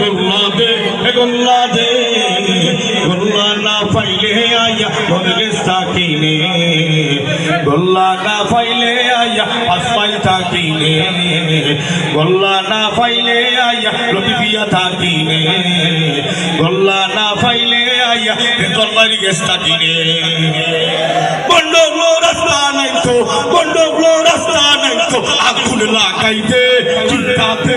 গোল্লা দে গোল্লা দে গোল্লা না পাইলে আয়া মনে থাকিনে গোল্লা না পাইলে আয়া আসমাই থাকিনে। গোল্লা না পাইলে আয়া লতিফিয়া থাকিনে। গোল্লা না পাইলে আয়া বেতনবাড়ি গেছ থাকিনে। বন্ডগুলো রাস্তা নাই তো তো, আগুন লাগাইতে চিন্তাতে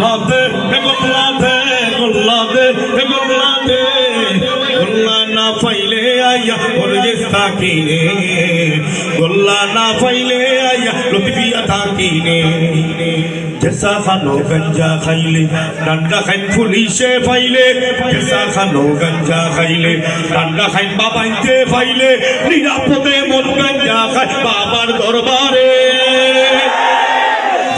গোল্লাতে গোল্লাতে গোল্লাতে গোল্লাতে গোল্লা না পাইলে আইয়া বলগে থাকিনে। গোল্লা না পাইলে আইয়া লতিফিয়া থাকিনে জেসা খানো গঞ্জা খাইলে, ডান্ডা খাইন পুলিশে ফাইলে জেসা খানো গঞ্জা খাইলে নিরাপদে মন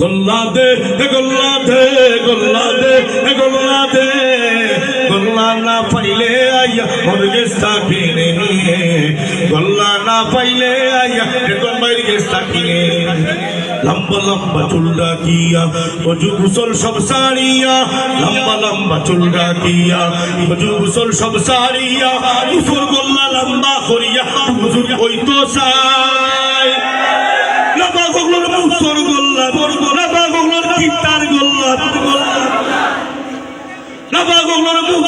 গোল্লা দে গোল্লা দে গোল্লা দে গোল্লা দে গোল্লা না পাইলে আইয়া মুরগে সাকিনে গোল্লা না পাইলে আইয়া বাইরে গেছ থাকিনে লম্বা লম্বা চুলডা কিয়া অজু গুসল সব সারিয়া। লম্বা লম্বা চুলডা কিয়া অজু গুসল সব সারিয়া। উসুর গোল্লা লম্বা করিয়া হুজুর ওই সাই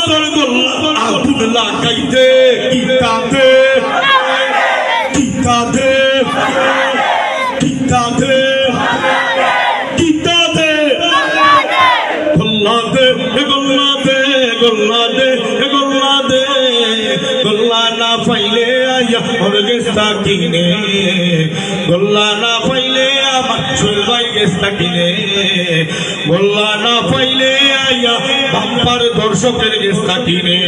আগুন লাগাইতে কিতাতে কিতাতে কিতাতে কিতাতে গোল্লাতে গোল্লাতে গোল্লাতে গোল্লাতে গোল্লা না পাইলে আয়া মুরগে সাকিনে গোল্লা না পাইলে চুলবাই গেস্তা কিনে মোল্লা না পাইলে আইয়া বাম্পার দর্শকের গেস্তা কিনে